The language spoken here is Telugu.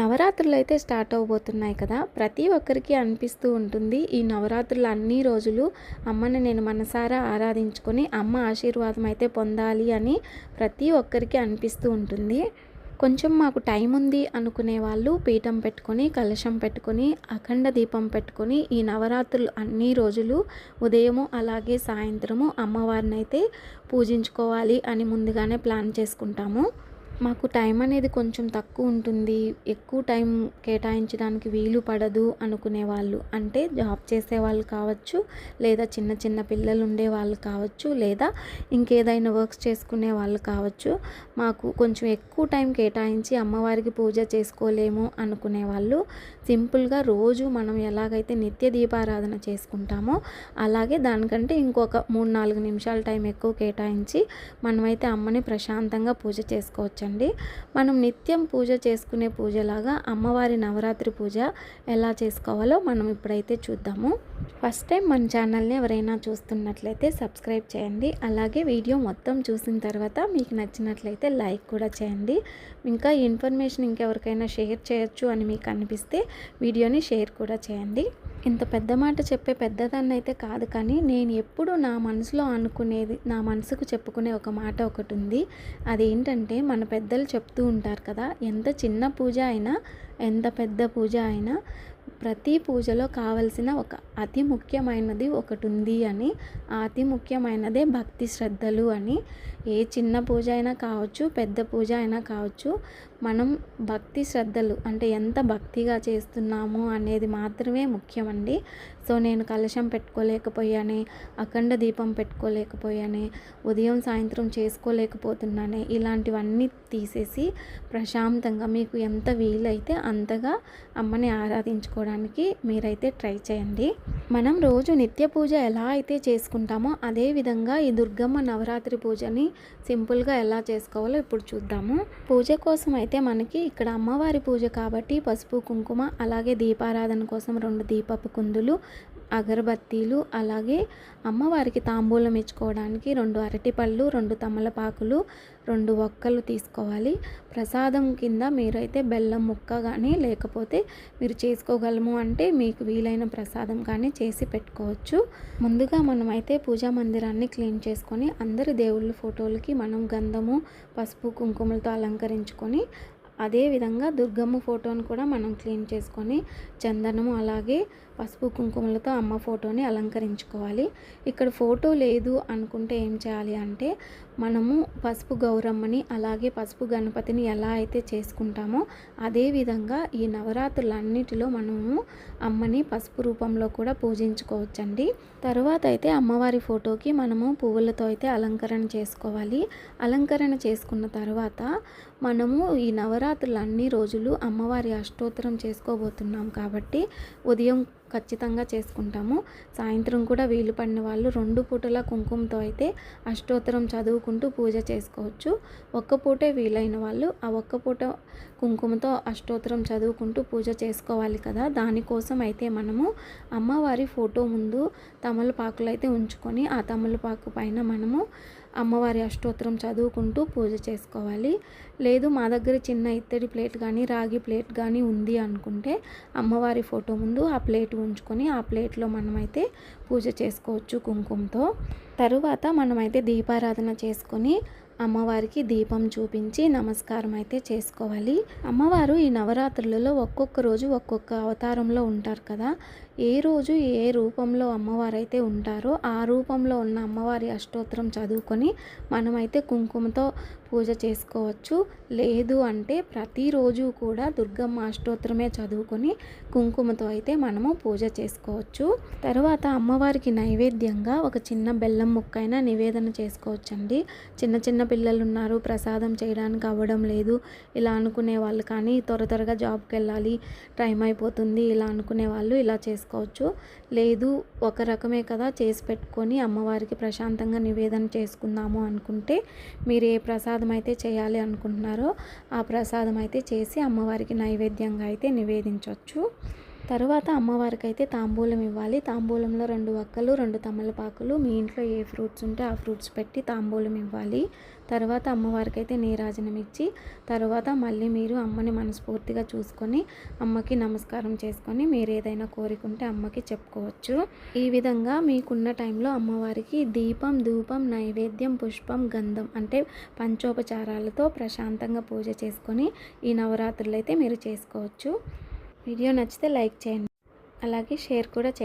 నవరాత్రులు అయితే స్టార్ట్ అవబోతున్నాయి కదా. ప్రతి ఒక్కరికి అనిపిస్తూ ఉంటుంది ఈ నవరాత్రులు అన్ని రోజులు అమ్మని నేను మనసారా ఆరాధించుకొని అమ్మ ఆశీర్వాదం అయితే పొందాలి అని ప్రతి ఒక్కరికి అనిపిస్తూ ఉంటుంది. కొంచెం మాకు టైం ఉంది అనుకునే వాళ్ళు పీఠం పెట్టుకొని కలశం పెట్టుకొని అఖండ దీపం పెట్టుకొని ఈ నవరాత్రులు అన్ని రోజులు ఉదయము అలాగే సాయంత్రము అమ్మవారిని అయితే పూజించుకోవాలి అని ముందుగానే ప్లాన్ చేసుకుంటాము. మాకు టైం అనేది కొంచెం తక్కువ ఉంటుంది. ఎక్కువ టైం కేటాయించడానికి వీలు పడదు అనుకునే వాళ్ళు. అంటే జాబ్ చేసే వాళ్ళు కావచ్చు లేదా చిన్న చిన్న పిల్లలు ఉండే వాళ్ళు కావచ్చు లేదా ఇంకేదైనా వర్క్స్ చేసుకునే వాళ్ళు కావచ్చు మాకు కొంచెం ఎక్కువ టైం కేటాయించి అమ్మవారికి పూజ చేసుకోలేము అనుకునే వాళ్ళు. సింపుల్గా రోజు మనం ఎలాగైతే నిత్య దీపారాధన చేసుకుంటామో అలాగే దానికంటే ఇంకొక మూడు నాలుగు నిమిషాల టైం ఎక్కువ కేటాయించి మనమైతే అమ్మని ప్రశాంతంగా పూజ చేసుకోవచ్చు అండి మనం నిత్యం పూజ చేసుకునే పూజలాగా అమ్మవారి నవరాత్రి పూజ ఎలా చేసుకోవాలో మనం ఇప్పుడైతే చూద్దాము. ఫస్ట్ టైం మన ఛానల్ని ఎవరైనా చూస్తున్నట్లయితే సబ్స్క్రైబ్ చేయండి. అలాగే వీడియో మొత్తం చూసిన తర్వాత మీకు నచ్చినట్లయితే లైక్ కూడా చేయండి. ఇంకా ఇన్ఫర్మేషన్ ఇంకెవరికైనా షేర్ చేయొచ్చు అని మీకు అనిపిస్తే వీడియోని షేర్ కూడా చేయండి. ఇంత పెద్ద మాట చెప్పే పెద్దదాన్ని అయితే కాదు కానీ నేను ఎప్పుడు నా మనసులో అనుకునేది నా మనసుకు చెప్పుకునే ఒక మాట ఒకటి ఉంది అదేంటంటే మన పెద్దలు చెప్తూ ఉంటారు కదా ఎంత చిన్న పూజ అయినా ఎంత పెద్ద పూజ అయినా ప్రతి పూజలో కావలసిన ఒక అతి ముఖ్యమైనది ఒకటి ఉంది అని ఆ అతి ముఖ్యమైనదే భక్తి శ్రద్ధలు అని. ఏ చిన్న పూజ అయినా కావచ్చు పెద్ద పూజ అయినా కావచ్చు మనం భక్తి శ్రద్ధలు అంటే ఎంత భక్తిగా చేస్తున్నాము అనేది మాత్రమే ముఖ్యమండి. సో నేను కలశం పెట్టుకోలేకపోయానే అఖండ దీపం పెట్టుకోలేకపోయానే ఉదయం సాయంత్రం చేసుకోలేకపోతున్నానే ఇలాంటివన్నీ తీసేసి ప్రశాంతంగా మీకు ఎంత వీలైతే అంతగా అమ్మని ఆరాధించుకోవడానికి మీరైతే ట్రై చేయండి. మనం రోజు నిత్య పూజ ఎలా అయితే చేసుకుంటామో అదే విధంగా ఈ దుర్గమ్మ నవరాత్రి పూజని సింపుల్గా ఎలా చేసుకోవాలో ఇప్పుడు చూద్దాము. పూజ కోసం అయితే మనకి ఇక్కడ అమ్మవారి పూజ కాబట్టి పసుపు కుంకుమ అలాగే దీపారాధన కోసం రెండు దీపపు కుందులు అగరబత్తీలు అలాగే అమ్మవారికి తాంబూలం ఇచ్చుకోవడానికి రెండు అరటిపళ్ళు రెండు తమలపాకులు రెండు ఒక్కలు తీసుకోవాలి. ప్రసాదం కింద మీరైతే బెల్లం ముక్క కానీ లేకపోతే మీరు చేసుకోగలము అంటే మీకు వీలైన ప్రసాదం కానీ చేసి పెట్టుకోవచ్చు. ముందుగా మనమైతే పూజా మందిరాన్ని క్లీన్ చేసుకొని అందరి దేవుళ్ళ ఫోటోలకి మనం గంధము పసుపు కుంకుమలతో అలంకరించుకొని అదేవిధంగా దుర్గమ్మ ఫోటోను కూడా మనం క్లీన్ చేసుకొని చందనము అలాగే పసుపు కుంకుమలతో అమ్మ ఫోటోని అలంకరించుకోవాలి. ఇక్కడ ఫోటో లేదు అనుకుంటే ఏం చేయాలి అంటే మనము పసుపు గౌరమ్మని అలాగే పసుపు గణపతిని ఎలా అయితే చేసుకుంటామో అదేవిధంగా ఈ నవరాత్రులన్నిటిలో మనము అమ్మని పసుపు రూపంలో కూడా పూజించుకోవచ్చండి. తర్వాత అయితే అమ్మవారి ఫోటోకి మనము పువ్వులతో అయితే అలంకరణ చేసుకోవాలి. అలంకరణ చేసుకున్న తర్వాత మనము ఈ నవరాత్రులు అన్ని రోజులు అమ్మవారి అష్టోత్తరం చేసుకోబోతున్నాం కాబట్టి ఉదయం ఖచ్చితంగా చేసుకుంటాము. సాయంత్రం కూడా వీలు పడిన వాళ్ళు రెండు పూటల కుంకుమతో అయితే అష్టోత్తరం చదువుకుంటూ పూజ చేసుకోవచ్చు. ఒక్క పూటే వీలైన వాళ్ళు ఆ ఒక్క పూట కుంకుమతో అష్టోత్తరం చదువుకుంటూ పూజ చేసుకోవాలి కదా. దానికోసం అయితే మనము అమ్మవారి ఫోటో ముందు తమలపాకులు అయితే ఉంచుకొని ఆ తమలపాకు పైన మనము అమ్మవారి అష్టోత్తరం చదువుకుంటూ పూజ చేసుకోవాలి. లేదు మా దగ్గర చిన్న ఇత్తడి ప్లేట్ కానీ రాగి ప్లేట్ కానీ ఉంది అనుకుంటే అమ్మవారి ఫోటో ముందు ఆ ప్లేట్ ఉంచుకొని ఆ ప్లేట్లో మనమైతే పూజ చేసుకోవచ్చు కుంకుమతో. తరువాత మనమైతే దీపారాధన చేసుకొని అమ్మవారికి దీపం చూపించి నమస్కారం అయితే చేసుకోవాలి. అమ్మవారు ఈ నవరాత్రులలో ఒక్కొక్క రోజు ఒక్కొక్క అవతారంలో ఉంటారు కదా. ఏ రోజు ఏ రూపంలో అమ్మవారు అయితే ఉంటారో ఆ రూపంలో ఉన్న అమ్మవారి అష్టోత్తరం చదువుకొని మనమైతే కుంకుమతో పూజ చేసుకోవచ్చు. లేదు అంటే ప్రతిరోజు కూడా దుర్గమ్మ అష్టోత్తరమే చదువుకొని కుంకుమతో అయితే మనము పూజ చేసుకోవచ్చు. తర్వాత అమ్మవారికి నైవేద్యంగా ఒక చిన్న బెల్లం ముక్కైనా నివేదన చేసుకోవచ్చండి. చిన్న చిన్న పిల్లలు ఉన్నారు ప్రసాదం చేయడానికి అవ్వడం లేదు. ఇలా అనుకునే వాళ్ళు కానీ త్వర త్వరగా జాబ్కి వెళ్ళాలి టైం అయిపోతుంది ఇలా అనుకునే వాళ్ళు ఇలా చేసుకోవచ్చు. లేదు ఒక రకమే కదా చేసి పెట్టుకొని అమ్మవారికి ప్రశాంతంగా నివేదన చేసుకుందాము అనుకుంటే మీరు ఏ ప్రసాదం అయితే చేయాలి అనుకుంటున్నారో ఆ ప్రసాదం అయితే చేసి అమ్మవారికి నైవేద్యంగా అయితే నివేదించవచ్చు తరువాత అమ్మవారికి అయితే తాంబూలం ఇవ్వాలి. తాంబూలంలో రెండు వక్కలు రెండు తమలపాకులు. మీ ఇంట్లో ఏ ఫ్రూట్స్ ఉంటే ఆ ఫ్రూట్స్ పెట్టి తాంబూలం ఇవ్వాలి. తర్వాత అమ్మవారికి అయితే నీరాజనం ఇచ్చి తర్వాత మళ్ళీ మీరు అమ్మని మనస్ఫూర్తిగా చూసుకొని అమ్మకి నమస్కారం చేసుకొని మీరు ఏదైనా కోరికుంటే అమ్మకి చెప్పుకోవచ్చు. ఈ విధంగా మీకున్న టైంలో అమ్మవారికి దీపం ధూపం నైవేద్యం పుష్పం గంధం అంటే పంచోపచారాలతో ప్రశాంతంగా పూజ చేసుకొని ఈ నవరాత్రులు అయితే మీరు చేసుకోవచ్చు. వీడియో నచ్చితే లైక్ చేయండి. అలాగే షేర్ కూడా చేయండి.